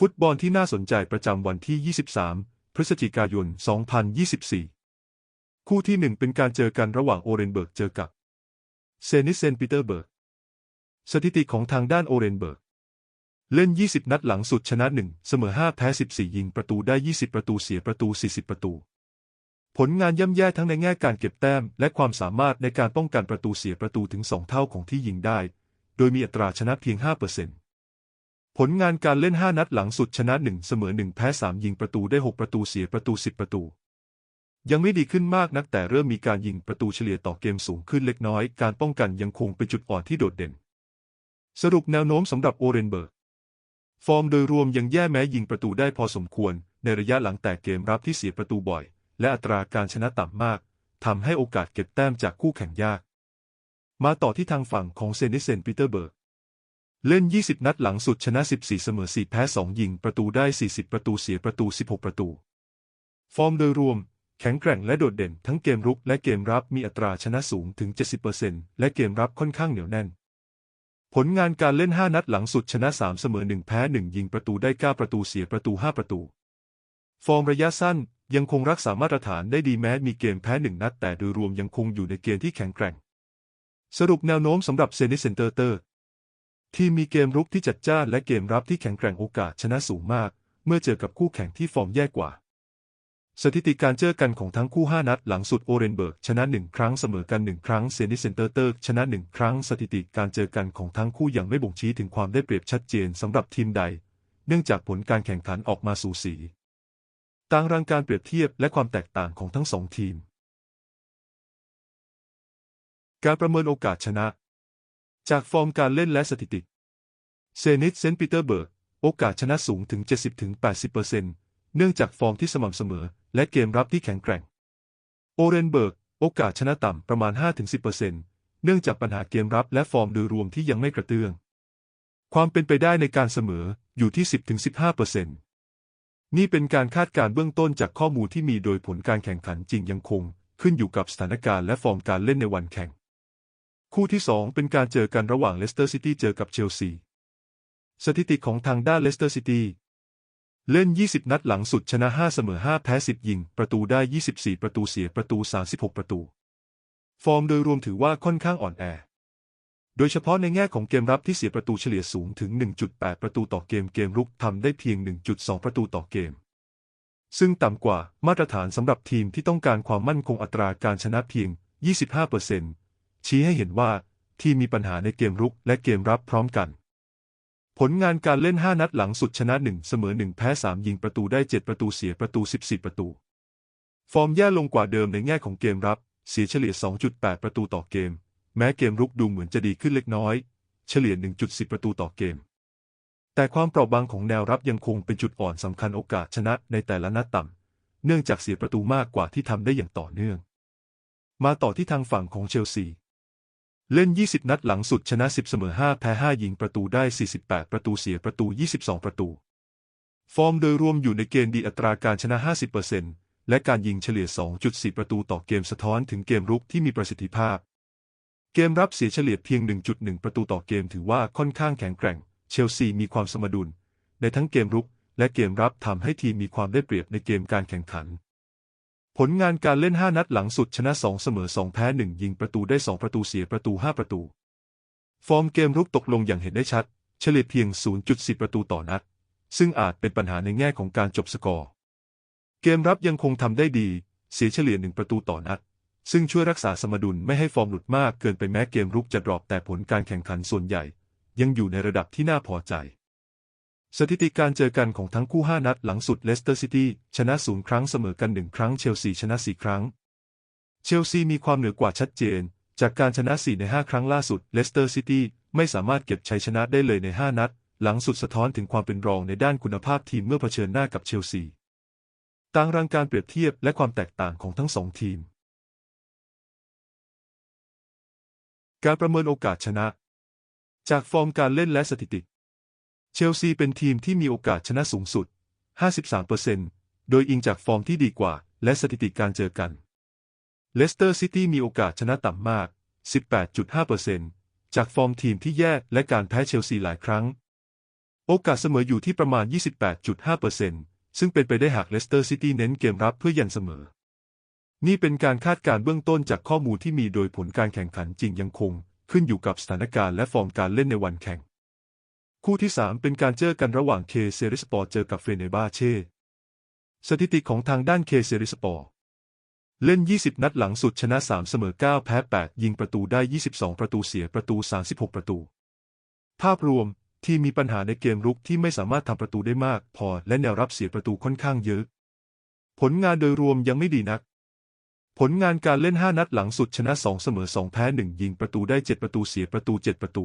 ฟุตบอลที่น่าสนใจประจำวันที่ 23 พฤศจิกายน 2024 คู่ที่ 1 เป็นการเจอกันระหว่างโอเรนเบิร์กเจอกับเซนิสเซนปีเตอร์เบิร์ก สถิติของทางด้านโอเรนเบิร์ก เล่น 20 นัดหลังสุดชนะ 1 เสมอ 5 แพ้ 14 ยิงประตูได้ 20 ประตูเสียประตู 40 ประตู ผลงานย่ำแย่ทั้งในแง่การเก็บแต้ม และความสามารถในการป้องกันประตูเสียประตูถึง 2 เท่าของที่ยิงได้ โดยมีอัตราชนะเพียง 5% ผลงานการเล่น 5 นัดหลังสุดชนะ 1 เสมอ 1 แพ้ 3 ยิงประตูได้ 6 ประตูเสียประตู 10 ประตู ยังไม่ดีขึ้นมากนักแต่เริ่มมีการยิงประตูเฉลี่ยต่อเกมสูงขึ้นเล็กน้อย การป้องกันยังคงเป็นจุดอ่อนที่โดดเด่น สรุปแนวโน้มสำหรับโอเรนเบิร์ก ฟอร์มโดยรวมยังแย่แม้ยิงประตูได้พอสมควร ในระยะหลังแต่เกมรับที่เสียประตูบ่อย และอัตราการชนะต่ำมากทำให้โอกาสเก็บแต้มจากคู่แข่งยาก มาต่อที่ทางฝั่งของเซนิเซนปีเตอร์เบิร์ก เล่น 20 นัดหลังสุดชนะ 14 เสมอ 4 แพ้ 2 ยิง ประตูได้ 40 ประตูเสียประตู 16 ประตู ฟอร์มโดยรวม แข็งแกร่งและโดดเด่น ทั้งเกมรุกและเกมรับมีอัตราชนะสูงถึง 70%และเกมรับค่อนข้างเหนียวแน่น ผลงานการเล่น 5 นัดหลังสุดชนะ 3 เสมอ 1 แพ้ 1 ยิงประตูได้ 9 ประตูเสียประตู 5 ประตู ฟอร์มระยะสั้นยังคงรักษามาตรฐานได้ดีแม้มีเกมแพ้1นัดแต่โดยรวมยังคงอยู่ในเกณฑ์ที่แข็งแกร่ง สรุปแนวโน้มสำหรับเซนิสเซนเตอร์เตอร์ ทีมมีเกมรุกที่จัดจ้านและเกมรับที่แข็งแกร่งโอกาสชนะสูงมาก เมื่อเจอกับคู่แข่งที่ฟอร์มแย่กว่า สถิติการเจอกันของทั้งคู่ 5 นัดหลังสุดโอเรนเบิร์กชนะ 1 ครั้งเสมอกัน 1 ครั้งเซนิเซนเตอร์เตอร์ชนะ 1 ครั้งสถิติการเจอกันของทั้งคู่ยังไม่บ่งชี้ถึงความได้เปรียบชัดเจนสำหรับทีมใด เนื่องจากผลการแข่งขันออกมาสูสีต่างรางการเปรียบเทียบและความแตกต่างของทั้งสองทีม การประเมินโอกาสชนะ จากฟอร์มการเล่นและสถิติ เซนิตเซนต์ปีเตอร์เบิร์ก โอกาสชนะสูงถึง 70-80%เนื่องจากฟอร์มที่สม่ำเสมอ และเกมรับที่แข็งแกร่ง โอเรนเบิร์ก โอกาสชนะต่ำประมาณ 5-10%เนื่องจากปัญหาเกมรับและฟอร์มโดยรวมที่ยังไม่กระเตื้อง ความเป็นไปได้ในการเสมออยู่ที่ 10-15%นี่เป็นการคาดการณ์เบื้องต้นจากข้อมูลที่มีโดยผลการแข่งขันจริงยังคง ขึ้นอยู่กับสถานการณ์และฟอร์มการเล่นในวันแข่ง คู่ที่ 2 เป็นการเจอกันระหว่างเลสเตอร์ซิตี้เจอกับเชลซี สถิติของทางด้านเลสเตอร์ซิตี้เล่น 20 นัดหลังสุดชนะ 5 เสมอ 5 แพ้ 10 ยิง ประตูได้ 24 ประตูเสียประตู 36 ประตู ฟอร์มโดยรวมถือว่าค่อนข้างอ่อนแอ โดยเฉพาะในแง่ของเกมรับที่เสียประตูเฉลี่ยสูงถึง 1.8 ประตูต่อเกมเกมรุกทำได้เพียง 1.2 ประตูต่อเกม ซึ่งต่ำกว่ามาตรฐานสำหรับทีมที่ต้องการความมั่นคงอัตราการชนะเพียง 25% ชี้ให้เห็นว่าทีมมีปัญหาในเกมรุกและเกมรับพร้อมกัน ผลงานการเล่น 5 นัดหลังสุดชนะ 1 เสมอ 1 แพ้ 3 ยิงประตูได้ 7 ประตูเสียประตู 14 ประตู ฟอร์มแย่ลงกว่าเดิมในแง่ของเกมรับ เสียเฉลี่ย 2.8 ประตูต่อเกม แม้เกมรุกดูเหมือนจะดีขึ้นเล็กน้อย เฉลี่ย 1.10 ประตูต่อเกม แต่ความเปราะบางของแนวรับยังคงเป็นจุดอ่อนสำคัญโอกาสชนะในแต่ละนัดต่ำเนื่องจากเสียประตูมากกว่าที่ทำได้อย่างต่อเนื่อง มาต่อที่ทางฝั่งของเชลซี เล่น 20 นัดหลังสุดชนะ 10 เสมอ 5 แพ้ 5 ยิงประตูได้ 48 ประตูเสียประตู 22 ประตู ฟอร์มโดยรวมอยู่ในเกณฑ์ดีอัตราการชนะ 50%และการยิงเฉลี่ย 2.4 ประตูต่อเกมสะท้อนถึงเกมรุกที่มีประสิทธิภาพ เกมรับเสียเฉลี่ยเพียง 1.1 ประตูต่อเกมถือว่าค่อนข้างแข็งแกร่ง เชลซีมีความสมดุล ในทั้งเกมรุกและเกมรับทำให้ทีมมีความได้เปรียบในเกมการแข่งขัน ผลงานการเล่น 5 นัดหลังสุดชนะ 2 เสมอ 2 แพ้ 1 ยิงประตูได้ 2 ประตูเสียประตู 5 ประตู ฟอร์มเกมรุกตกลงอย่างเห็นได้ชัด เฉลี่ยเพียง0.10ประตูต่อนัด ซึ่งอาจเป็นปัญหาในแง่ของการจบสกอร์ เกมรับยังคงทำได้ดี เสียเฉลี่ย 1 ประตูต่อนัด ซึ่งช่วยรักษาสมดุลไม่ให้ฟอร์มหลุดมากเกินไปแม้เกมรุกจะดรอปแต่ผลการแข่งขันส่วนใหญ่ ยังอยู่ในระดับที่น่าพอใจ สถิติการเจอกันของทั้งคู่ 5 นัดหลังสุดเลสเตอร์ซิตี้ชนะศูนย์ครั้งเสมอกัน 1 ครั้งเชลซีชนะ 4 ครั้ง เชลซีมีความเหนือกว่าชัดเจน จากการชนะ 4 ใน 5 ครั้งล่าสุดเลสเตอร์ซิตี้ไม่สามารถเก็บชัยชนะได้เลยใน 5 นัด หลังสุดสะท้อนถึงความเป็นรองในด้านคุณภาพทีมเมื่อเผชิญหน้ากับเชลซีตางรางการเปรียบเทียบและความแตกต่างของทั้งสองทีม การประเมินโอกาสชนะ จากฟอร์มการเล่นและสถิติ เชลซีเป็นทีมที่มีโอกาสชนะสูงสุด 53%โดยอิงจากฟอร์มที่ดีกว่า และสถิติการเจอกัน เลสเตอร์ซิตี้มีโอกาสชนะต่ำมาก 18.5%จากฟอร์มทีมที่แย่และการแพ้เชลซีหลายครั้ง โอกาสเสมออยู่ที่ประมาณ 28.5%ซึ่งเป็นไปได้หากเลสเตอร์ซิตี้เน้นเกมรับเพื่อยันเสมอ นี่เป็นการคาดการณ์เบื้องต้นจากข้อมูลที่มีโดยผลการแข่งขันจริงยังคง ขึ้นอยู่กับสถานการณ์และฟอร์มการเล่นในวันแข่ง คู่ที่ 3 เป็นการเจอกันระหว่างเคเซริสปอร์เจอกับเฟเนบาเช่ สถิติของทางด้านเคเซริสปอร์เล่น 20 นัดหลังสุดชนะ 3 เสมอ 9 แพ้ 8 ยิงประตูได้ 22 ประตูเสียประตู 36 ประตู ภาพรวมทีมมีปัญหาในเกมรุกที่ไม่สามารถทำประตูได้มาก พอและแนวรับเสียประตูค่อนข้างเยอะ ผลงานโดยรวมยังไม่ดีนัก ผลงานการเล่น 5 นัดหลังสุดชนะ 2 เสมอ 2 แพ้ 1 ยิงประตูได้ 7 ประตูเสียประตู 7 ประตู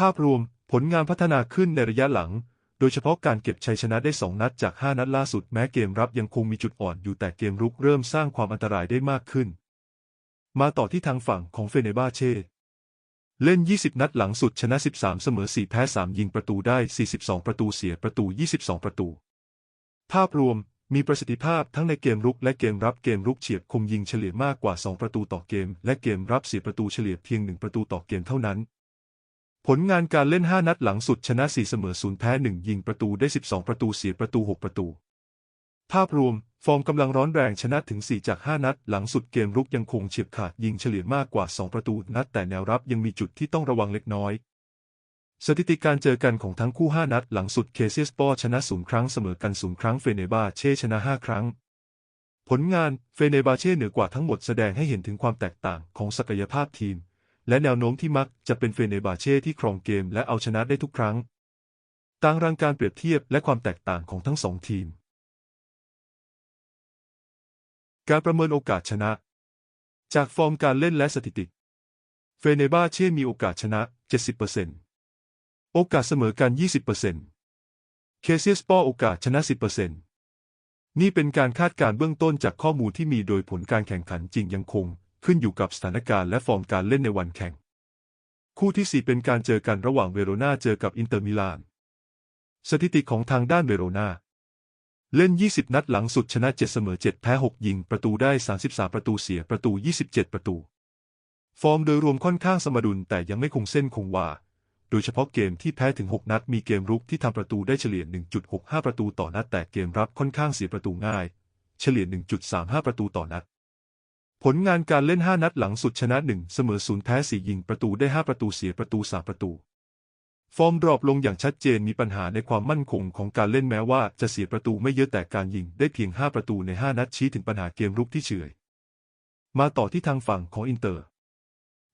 ภาพรวม ผลงานพัฒนาขึ้นในระยะหลัง โดยเฉพาะการเก็บชัยชนะได้ 2 นัดจาก 5 นัดล่าสุดแม้เกมรับยังคงมีจุดอ่อนอยู่แต่เกมรุกเริ่มสร้างความอันตรายได้มากขึ้น มาต่อที่ทางฝั่งของเฟเนบาเช่เล่น 20 นัดหลังสุดชนะ 13 เสมอ 4 แพ้ 3 ยิงประตูได้ 42 ประตูเสียประตู 22 ประตู ภาพรวมมีประสิทธิภาพทั้งในเกมรุกและเกมรับเกมรุกเฉียบคมยิงเฉลี่ยมากกว่า 2 ประตูต่อเกม และเกมรับเสียประตูเฉลี่ยเพียง 1 ประตูต่อเกมเท่านั้น ผลงานการเล่น 5 นัดหลังสุดชนะ 4 เสมอ 0 แพ้ 1 ยิงประตูได้ 12 ประตูเสียประตู 6 ประตู ภาพรวม ฟอร์มกำลังร้อนแรงชนะถึง 4 จาก 5 นัด หลังสุดเกมรุกยังคงเฉียบขาดยิงเฉลี่ยมากกว่า 2 ประตูนัดแต่แนวรับยังมีจุดที่ต้องระวังเล็กน้อย สถิติการเจอกันของทั้งคู่ 5 นัด หลังสุดเคเซียสปอร์ชนะ 0 ครั้งเสมอกัน 0 ครั้งเฟเนบาเช่ชนะ 5 ครั้ง ผลงานเฟเนบาเช่เหนือกว่าทั้งหมดแสดงให้เห็นถึงความแตกต่างของศักยภาพทีม และแนวโน้มที่มักจะเป็นเฟเนบาเช่ที่ครองเกมและเอาชนะได้ทุกครั้งตางรางการเปรียบเทียบและความแตกต่างของทั้งสองทีม การประเมินโอกาสชนะ จากฟอร์มการเล่นและสถิติ เฟเนบาเช่มีโอกาสชนะ 70%โอกาสเสมอกัน 20%เคเซียสปอโอกาสชนะ 10%นี่เป็นการคาดการณ์เบื้องต้นจากข้อมูลที่มีโดยผลการแข่งขันจริงยังคง ขึ้นอยู่กับสถานการณ์และฟอร์มการเล่นในวันแข่ง คู่ที่ 4 เป็นการเจอกันระหว่างเวโรนาเจอกับอินเตอร์มิลาน สถิติของทางด้านเวโรนาเล่น 20 นัดหลังสุดชนะ 7 เสมอ 7 แพ้ 6 ยิง ประตูได้ 33 ประตูเสียประตู 27 ประตู ฟอร์มโดยรวมค่อนข้างสมดุลแต่ยังไม่คงเส้นคงวา โดยเฉพาะเกมที่แพ้ถึง 6 นัดมีเกมรุกที่ทำประตูได้เฉลี่ย 1.65 ประตูต่อนัดแต่เกมรับค่อนข้างเสียประตูง่าย เฉลี่ย 1.35 ประตูต่อนัด ผลงานการเล่น 5 นัดหลังสุดชนะ 1 เสมอ0แพ้4ยิงประตูได้ 5 ประตูเสียประตู 3 ประตู ฟอร์มดรอปลงอย่างชัดเจนมีปัญหาในความมั่นคงของการเล่นแม้ว่าจะเสียประตูไม่เยอะแต่การยิงได้เพียง 5 ประตูใน 5 นัดชี้ถึงปัญหาเกมรุกที่เฉย มาต่อที่ทางฝั่งของอินเตอร์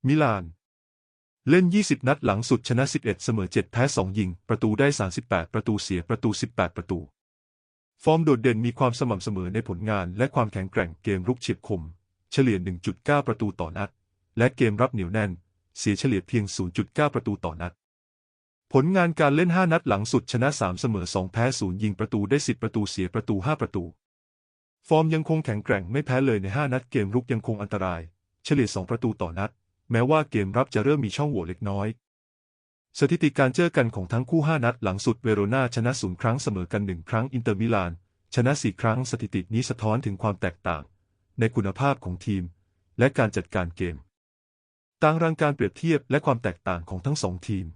มิลาน เล่น 20 นัดหลังสุดชนะ 11 เสมอ 7 แพ้ 2 ยิง ประตูได้ 38 ประตูเสียประตู 18 ประตู ฟอร์มโดดเด่นมีความสม่ำเสมอในผลงานและความแข็งแกร่งเกมรุกเฉียบคม เฉลี่ย 1.9 ประตูต่อนัด และเกมรับเหนียวแน่น เสียเฉลี่ยเพียง 0.9 ประตูต่อนัด ผลงานการเล่น 5 นัดหลังสุดชนะ 3 เสมอ 2 แพ้ 0 ยิงประตูได้ 10 ประตูเสียประตู 5 ประตู ฟอร์มยังคงแข็งแกร่งไม่แพ้เลยใน 5 นัดเกมรุกยังคงอันตราย เฉลี่ย 2 ประตูต่อนัด แม้ว่าเกมรับจะเริ่มมีช่องโหว่เล็กน้อย สถิติการเจอกันของทั้งคู่ 5 นัดหลังสุดเวโรนาชนะ 0 ครั้งเสมอกัน 1 ครั้งอินเตอร์มิลานชนะ 4 ครั้งสถิตินี้สะท้อนถึงความแตกต่าง ในคุณภาพของทีม และการจัดการเกม ต่างรางการเปรียบเทียบและความแตกต่างของทั้งสองทีม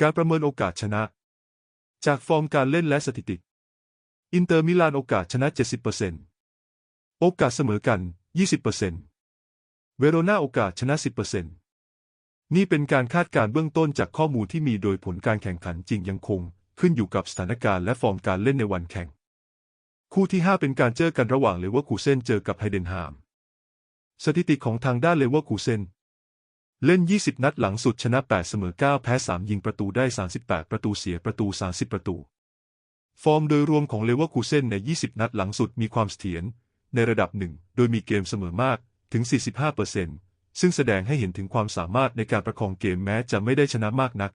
การประเมินโอกาสชนะ จากฟอร์มการเล่นและสถิติ อินเตอร์มิลานโอกาสชนะ 70%โอกาสเสมอกัน 20%เวโรนาโอกาสชนะ 10%นี่เป็นการคาดการณ์เบื้องต้นจากข้อมูลที่มีโดยผลการแข่งขันจริงยังคง ขึ้นอยู่กับสถานการณ์และฟอร์มการเล่นในวันแข่ง คู่ที่ 5 เป็นการเจอกันระหว่างเลเวอร์คูเซนเจอกับไฮเดนฮาม สถิติของทางด้านเลเวอร์คูเซนเล่น 20 นัดหลังสุดชนะ 8 เสมอ 9 แพ้ 3 ยิงประตูได้ 38 ประตูเสียประตู 30 ประตู ฟอร์มโดยรวมของเลเวอร์คูเซนใน 20 นัดหลังสุดมีความเสถียรในระดับหนึ่ง โดยมีเกมเสมอมากถึง 45%ซึ่งแสดงให้เห็นถึงความสามารถในการประคองเกมแม้จะไม่ได้ชนะมากนัก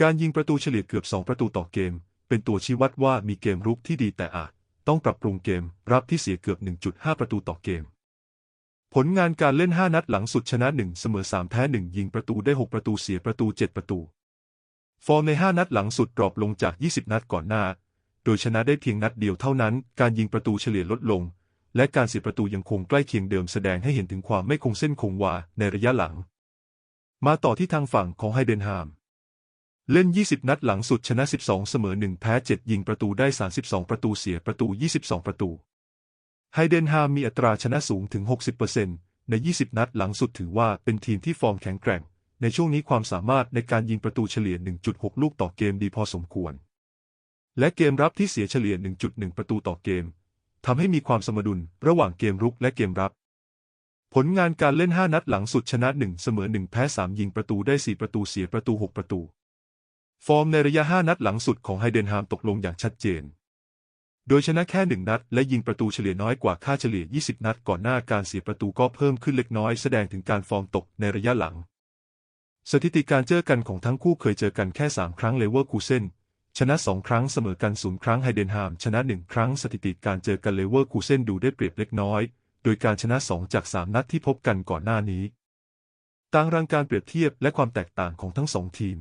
การยิงประตูเฉลี่ยเกือบ 2 ประตูต่อเกม เป็นตัวชี้วัดว่ามีเกมรุกที่ดีแต่อาจ ต้องปรับปรุงเกม รับที่เสียเกือบ 1.5 ประตูต่อเกม ผลงานการเล่น 5 นัดหลังสุดชนะ 1 เสมอ 3 แพ้ 1 ยิงประตูได้ 6 ประตูเสียประตู 7 ประตู ฟอร์มใน 5 นัดหลังสุดดรอปลงจาก 20 นัดก่อนหน้า โดยชนะได้เพียงนัดเดียวเท่านั้น การยิงประตูเฉลี่ยลดลง และการเสียประตูยังคงใกล้เคียงเดิมแสดงให้เห็นถึงความไม่คงเส้นคงวาในระยะหลัง มาต่อที่ทางฝั่งของไฮเดนฮาม เล่น 20 นัดหลังสุดชนะ 12 เสมอ 1 แพ้ 7 ยิงประตูได้ 32 ประตูเสียประตู 22 ประตู ไฮเดนฮามมีอัตราชนะสูงถึง 60%ใน 20 นัดหลังสุดถือว่าเป็นทีมที่ฟอร์มแข็งแกร่ง ในช่วงนี้ความสามารถในการยิงประตูเฉลี่ย 1.6 ลูกต่อเกมดีพอสมควร และเกมรับที่เสียเฉลี่ย 1.1 ประตูต่อเกมทำให้มีความสมดุลระหว่างเกมรุกและเกมรับผลงานการเล่น 5 นัดหลังสุดชนะ 1 เสมอ 1 แพ้ 3 ยิงประตูได้ 4 ประตูเสียประตู 6 ประตู ฟอร์มในระยะ 5 นัดหลังสุดของไฮเดนฮามตกลงอย่างชัดเจน โดยชนะแค่ 1 นัด และยิงประตูเฉลี่ยน้อยกว่าค่าเฉลี่ย 20 นัดก่อนหน้าการเสียประตูก็เพิ่มขึ้นเล็กน้อยแสดงถึงการฟอร์มตกในระยะหลัง สถิติการเจอกันของทั้งคู่เคยเจอกันแค่ 3 ครั้งเลเวอร์คูเซนชนะ 2 ครั้งเสมอกันศูนย์ครั้งไฮเดนฮามชนะ 1 ครั้งสถิติการเจอกันเลเวอร์คูเซนดูได้เปรียบเล็กน้อย โดยการชนะ 2 จาก 3 นัดที่พบกันก่อนหน้านี้ตางรังการเปรียบเทียบและความแตกต่างของทั้งสองทีม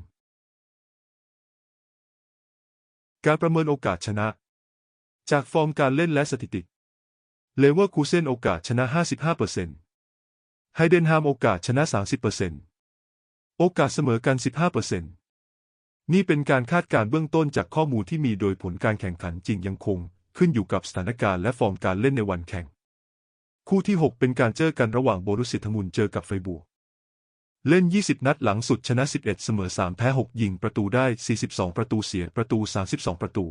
การประเมินโอกาสชนะ จากฟอร์มการเล่นและสถิติ เลเวอร์คูเซนโอกาสชนะ 55%ไฮเดนฮามโอกาสชนะ 30%โอกาสเสมอกัน 15%นี่เป็นการคาดการเบื้องต้นจากข้อมูลที่มีโดยผลการแข่งขันจริงยังคง ขึ้นอยู่กับสถานการณ์และฟอร์มการเล่นในวันแข่ง คู่ที่ 6 เป็นการเจอกันระหว่างโบรุสเซทมุนเจอกับไฟบู เล่น 20 นัดหลังสุดชนะ 11 เสมอ 3 แพ้ 6 ยิงประตูได้ 42 ประตูเสียประตู 32 ประตู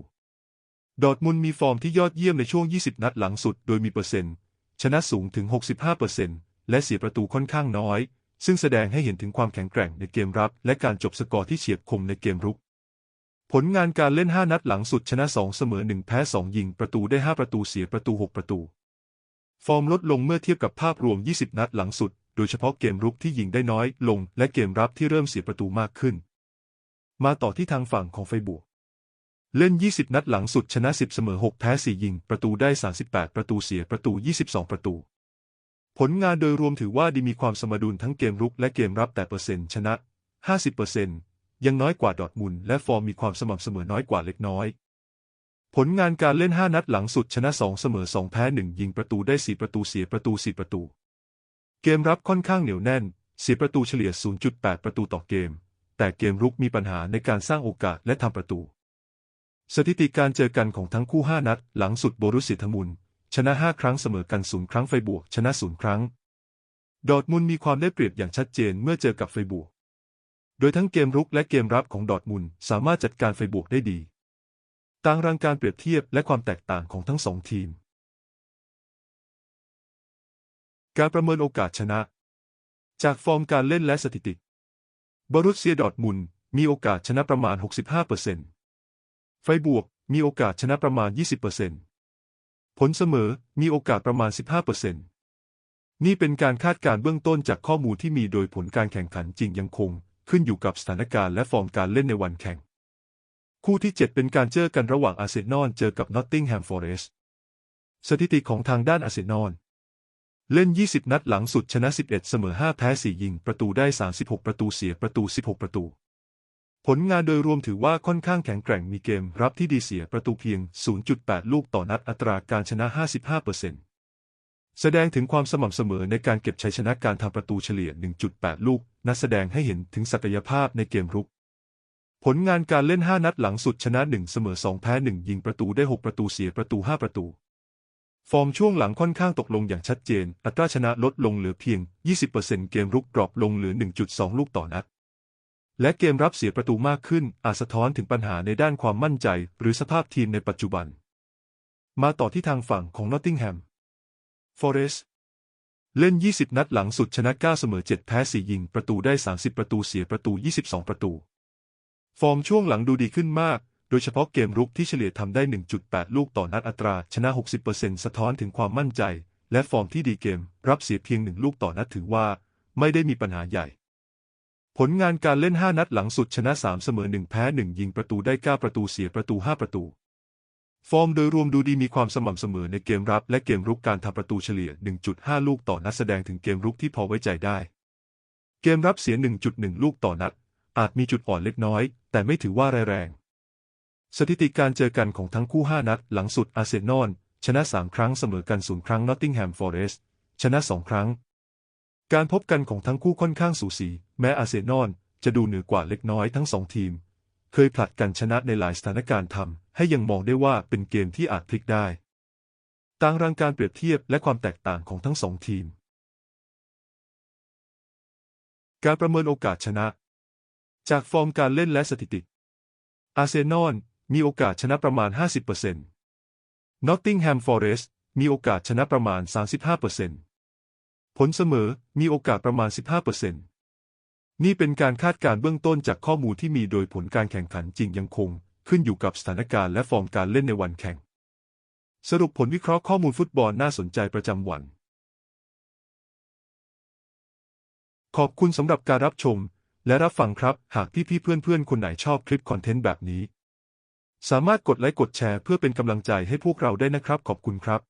ดอดมุนมีฟอร์มที่ยอดเยี่ยมในช่วง 20 นัดหลังสุดโดยมีเปอร์เซ็นต์ ชนะสูงถึง 65%และเสียประตูค่อนข้างน้อย ซึ่งแสดงให้เห็นถึงความแข็งแกร่งในเกมรับ และการจบสกอร์ที่เฉียบคมในเกมรุก ผลงานการเล่น 5 นัดหลังสุดชนะ 2 เสมอ 1 แพ้ 2 ยิงประตูได้ 5 ประตูเสียประตู 6 ประตู ฟอร์มลดลงเมื่อเทียบกับภาพรวม 20 นัดหลังสุด โดยเฉพาะเกมรุกที่ยิงได้น้อยลงและเกมรับที่เริ่มเสียประตูมากขึ้น มาต่อที่ทางฝั่งของไฟบวกเล่น 20 นัดหลังสุดชนะ 10 เสมอ 6 แพ้ 4 ยิง ประตูได้ 38 ประตูเสียประตู 22 ประตู ผลงานโดยรวมถือว่าดีมีความสมดุลทั้งเกมรุกและเกมรับแต่เปอร์เซ็นต์ชนะ 50%ยังน้อยกว่าดอทมุลและฟอร์มมีความสม่ำเสมอน้อยกว่าเล็กน้อย ผลงานการเล่น 5 นัดหลังสุดชนะ 2 เสมอ 2 แพ้ 1 ยิงประตูได้ 4 ประตูเสียประตู 4 ประตู เกมรับค่อนข้างเหนียวแน่น เสียประตูเฉลี่ย 0.8 ประตูต่อเกม แต่เกมรุกมีปัญหาในการสร้างโอกาสและทำประตู สถิติการเจอกันของทั้งคู่ 5 นัด หลังสุดโบรุสิทธมุลชนะ 5 ครั้งเสมอกันศูนย์ครั้งไฟบวก ชนะศูนย์ครั้ง ดอดมุนมีความได้เปรียบอย่างชัดเจนเมื่อเจอกับไฟบวก โดยทั้งเกมรุกและเกมรับของดอดมุนสามารถจัดการไฟบวกได้ดีตางรังการเปรียบเทียบและความแตกต่างของทั้งสองทีม การประเมินโอกาสชนะ จากฟอร์มการเล่นและสถิติ บรุษเซียดอดมุนมีโอกาสชนะประมาณ 65%ไฟบวกมีโอกาสชนะประมาณ 20%ผลเสมอมีโอกาสประมาณ 15%นี่เป็นการคาดการเบื้องต้นจากข้อมูลที่มีโดยผลการแข่งขันจริงยังคง ขึ้นอยู่กับสถานการณ์และฟอร์มการเล่นในวันแข่ง คู่ที่ 7 เป็นการเจอกันระหว่างอาร์เซนอลเจอกับนอตติงแฮมฟอเรสต์สถิติของทางด้านอาร์เซนอล เล่น 20 นัดหลังสุดชนะ 11 เสมอ 5 แพ้ 4 ยิง ประตูได้ 36 ประตูเสียประตู 16 ประตู ผลงานโดยรวมถือว่าค่อนข้างแข็งแกร่งมีเกมรับที่ดีเสียประตูเพียง 0.8 ลูกต่อนัดอัตราการชนะ 55%แสดงถึงความสม่ำเสมอในการเก็บชัยชนะการทำประตูเฉลี่ย 1.8 ลูก นัดแสดงให้เห็นถึงศักยภาพในเกมรุก ผลงานการเล่น 5 นัดหลังสุดชนะ 1 เสมอ 2 แพ้ 1 ยิงประตูได้ 6 ประตูเสียประตู 5 ประตู ฟอร์มช่วงหลังค่อนข้างตกลงอย่างชัดเจน อัตราชนะลดลงเหลือเพียง 20%เกมรุกดรอปลงเหลือ 1.2 ลูกต่อนัด และเกมรับเสียประตูมากขึ้น อาจสะท้อนถึงปัญหาในด้านความมั่นใจ หรือสภาพทีมในปัจจุบัน มาต่อที่ทางฝั่งของนอตติงแฮม ฟอเรสเล่น 20 นัดหลังสุดชนะ 9 เสมอ 7 แพ้ 4 ยิง ประตูได้ 30 ประตูเสียประตู 22 ประตู ฟอร์มช่วงหลังดูดีขึ้นมาก ดยเฉพาะเกมรุกที่เฉลี่ยทำได้ 1.8 ลูกต่อนัดอัตรา ชนะ 60%สะท้อนถึงความมั่นใจ และฟอร์มที่ดีเกม รับเสียเพียงหนึ่งลูกต่อนัดถือว่า ไม่ได้มีปัญหาใหญ่ ผลงานการเล่น 5 นัดหลังสุดชนะ 3 เสมอ 1 แพ้ 1 ยิงประตูได้ 9 ประตูเสียประตู 5 ประตู ฟอร์มโดยรวมดูดีมีความสม่ำเสมอในเกมรับ และเกมรุกการทำประตูเฉลี่ย 1.5 ลูกต่อนัดแสดงถึงเกมรุกที่พอไว้ใจได้ เกมรับเสีย 1.1 ลูกต่อนัด อาจมีจุดอ่อนเล็กน้อย แต่ไม่ถือว่าร้ายแรง สถิติการเจอกันของทั้งคู่ 5 นัดหลังสุดอาร์เซนอลชนะ 3 ครั้งเสมอกันศูนย์ครั้งนอตติงแฮมฟอเรสต์ชนะ 2 ครั้ง การพบกันของทั้งคู่ค่อนข้างสูสี แม้อาร์เซนอลจะดูเหนือกว่าเล็กน้อยทั้งสองทีม เคยผลัดกันชนะในหลายสถานการณ์ทำให้ยังมองได้ว่าเป็นเกมที่อาจพลิกได้ตางรางการเปรียบเทียบและความแตกต่างของทั้งสองทีม การประเมินโอกาสชนะ จากฟอร์มการเล่นและสถิติ อาร์เซนอล มีโอกาสชนะประมาณ 50% Nottingham Forest มีโอกาสชนะประมาณ 35%ผลเสมอมีโอกาสประมาณ 15%นี่เป็นการคาดการณ์เบื้องต้นจากข้อมูลที่มีโดยผลการแข่งขันจริงยังคง ขึ้นอยู่กับสถานการณ์และฟอร์มการเล่นในวันแข่ง สรุปผลวิเคราะห์ข้อมูลฟุตบอลน่าสนใจประจำวัน ขอบคุณสำหรับการรับชม และรับฟังครับ หากพี่ๆเพื่อนๆ คนไหนชอบคลิปคอนเทนต์แบบนี้ สามารถกดไลค์กดแชร์เพื่อเป็นกำลังใจให้พวกเราได้นะครับ ขอบคุณครับ